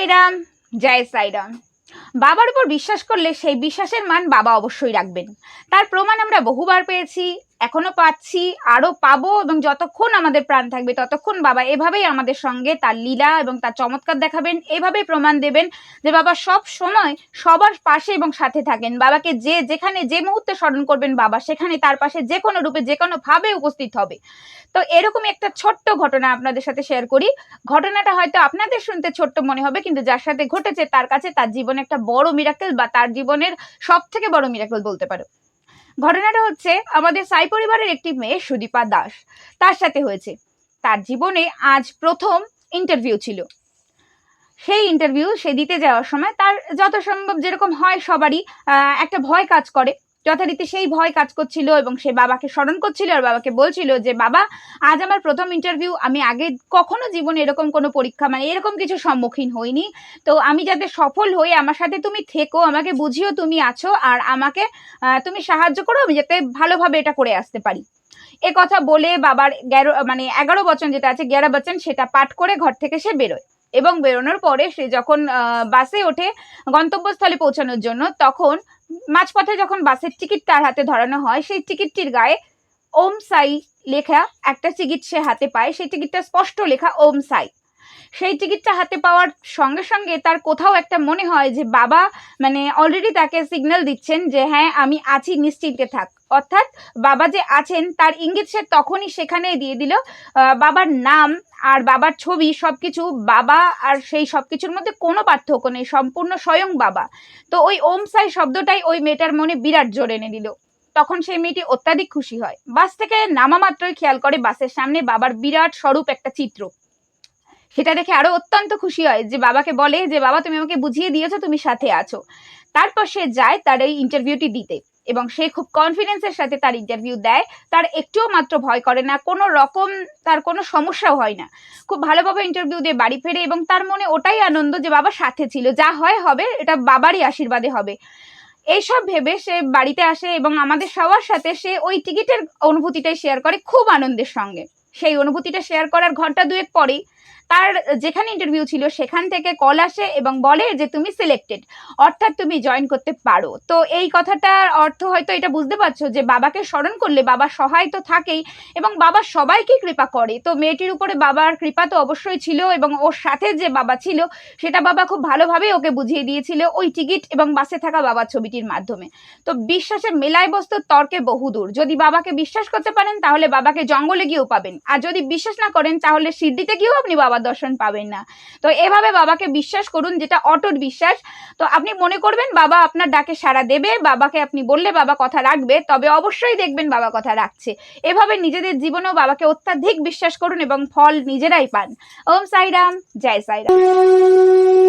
সাইরাম জয় সাইরাম। বাবার উপর বিশ্বাস করলে সেই বিশ্বাসের মান বাবা অবশ্যই রাখবেন। তার প্রমাণ আমরা বহুবার পেয়েছি, এখনও পাচ্ছি, আরও পাবো এবং যতক্ষণ আমাদের প্রাণ থাকবে ততক্ষণ বাবা এভাবেই আমাদের সঙ্গে তার লীলা এবং তার চমৎকার দেখাবেন, এভাবেই প্রমাণ দেবেন যে বাবা সব সময় সবার পাশে এবং সাথে থাকেন। বাবাকে যে যেখানে যে মুহূর্তে স্মরণ করবেন বাবা, সেখানে তার পাশে যে কোনো রূপে, যে কোনো ভাবে উপস্থিত হবে। তো এরকমই একটা ছোট্ট ঘটনা আপনাদের সাথে শেয়ার করি। ঘটনাটা হয়তো আপনাদের শুনতে ছোট্ট মনে হবে, কিন্তু যার সাথে ঘটেছে তার কাছে তার জীবনে একটা বড় মিরাকেল বা তার জীবনের সব থেকে বড় মিরাকেল বলতে পারো। ঘটনাটা হচ্ছে আমাদের সাই পরিবারের একটি মেয়ে সুদীপা দাস। তার সাথে হয়েছে। তার জীবনে আজ প্রথম ইন্টারভিউ ছিল। সেই ইন্টারভিউ সে দিতে যাওয়ার সময় তার যত সম্ভব যেরকম হয় সবারই একটা ভয় কাজ করে। যথারীতি সেই ভয় কাজ করছিল এবং সে বাবাকে স্মরণ করছিল আর বাবাকে বলছিল যে, বাবা, আজ আমার প্রথম ইন্টারভিউ আমি আগে কখনো জীবনে এরকম কোনো পরীক্ষা মানে এরকম কিছু সম্মুখীন হইনি। তো আমি যাতে সফল হই, আমার সাথে তুমি থেকো, আমাকে বুঝিও তুমি আছো, আর আমাকে তুমি সাহায্য করো, আমি যাতে ভালোভাবে এটা করে আসতে পারি। এ কথা বলে বাবার গ্যারো মানে এগারো বচন যেটা আছে গ্যারো বচন, সেটা পাঠ করে ঘর থেকে সে বেরোয়। এবং বেরোনোর পরে সে যখন বাসে ওঠে গন্তব্যস্থলে পৌঁছানোর জন্য, তখন মাঝপথে যখন বাসের টিকিট তার হাতে ধরানো হয়, সেই টিকিটটির গায়ে ওম সাই লেখা একটা টিকিট সে হাতে পায়। সেই টিকিটটা স্পষ্ট লেখা ওম সাই। সেই টিকিটটা হাতে পাওয়ার সঙ্গে সঙ্গে তার কোথাও একটা মনে হয় যে বাবা মানে অলরেডি তাকে সিগন্যাল দিচ্ছেন যে হ্যাঁ আমি আছি, নিশ্চিন্তে থাক। অর্থাৎ বাবা যে আছেন, তার ইঙ্গিত সে তখনই সেখানেই দিয়ে দিল। বাবার নাম আর বাবার ছবি সবকিছু বাবা আর সেই সব কিছুর মধ্যে কোনো পার্থক্য নেই, সম্পূর্ণ স্বয়ং বাবা। তো ওই ওম সাই শব্দটাই ওই মেয়েটার মনে বিরাট জোর এনে দিল। তখন সেই মেয়েটি অত্যাধিক খুশি হয়। বাস থেকে নামা মাত্রই খেয়াল করে বাসের সামনে বাবার বিরাট স্বরূপ একটা চিত্র। সেটা দেখে আরও অত্যন্ত খুশি হয় যে বাবাকে বলে যে, বাবা, তুমি আমাকে বুঝিয়ে দিয়েছ, তুমি সাথে আছো। তারপর সে যায় তার এই ইন্টারভিউটি দিতে এবং সে খুব কনফিডেন্সের সাথে তার ইন্টারভিউ দেয়। তার একটুও মাত্র ভয় করে না, কোনো রকম তার কোনো সমস্যাও হয় না। খুব ভালোভাবে ইন্টারভিউ দিয়ে বাড়ি ফেরে এবং তার মনে ওটাই আনন্দ যে বাবা সাথে ছিল। যা হয় হবে, এটা বাবারই আশীর্বাদে হবে। এইসব ভেবে সে বাড়িতে আসে এবং আমাদের সবার সাথে সে ওই টিকিটের অনুভূতিটাই শেয়ার করে খুব আনন্দের সঙ্গে। সেই অনুভূতিটা শেয়ার করার ঘণ্টা দুয়েক পরেই। তার যেখানে ইন্টারভিউ ছিল সেখান থেকে কল আসে এবং বলে যে, তুমি সিলেক্টেড অর্থাৎ তুমি জয়েন করতে পারো। তো এই কথাটার অর্থ হয়তো এটা বুঝতে পারছ যে, বাবাকে স্মরণ করলে বাবা সহায় তো থাকেই এবং বাবা সবাইকে কৃপা করে। তো মেয়েটির উপরে বাবার কৃপা তো অবশ্যই ছিল এবং ওর সাথে যে বাবা ছিল, সেটা বাবা খুব ভালোভাবে ওকে বুঝিয়ে দিয়েছিল ওই টিকিট এবং বাসে থাকা বাবার ছবিটির মাধ্যমে। তো বিশ্বাসে মেলায় বস্তু তর্কে বহুদূর। যদি বাবাকে বিশ্বাস করতে পারেন, তাহলে বাবাকে জঙ্গলে গিয়েও পাবেন। আর যদি বিশ্বাস না করেন, তাহলে সিদ্ধিতে গিয়েও আপনি বাবার দর্শন পাবেন না। তো এভাবে বাবাকে বিশ্বাস করুন, যেটা অটট বিশ্বাস। তো আপনি মনে করবেন, বাবা আপনার ডাকে সাড়া দেবে, বাবাকে আপনি বললে বাবা কথা রাখবে, তবে অবশ্যই দেখবেন বাবা কথা রাখছে। এভাবে নিজেদের জীবনেও বাবাকে অত্যাধিক বিশ্বাস করুন এবং ফল নিজেরাই পান। ওম সাইরাম, জয় সাইরাম।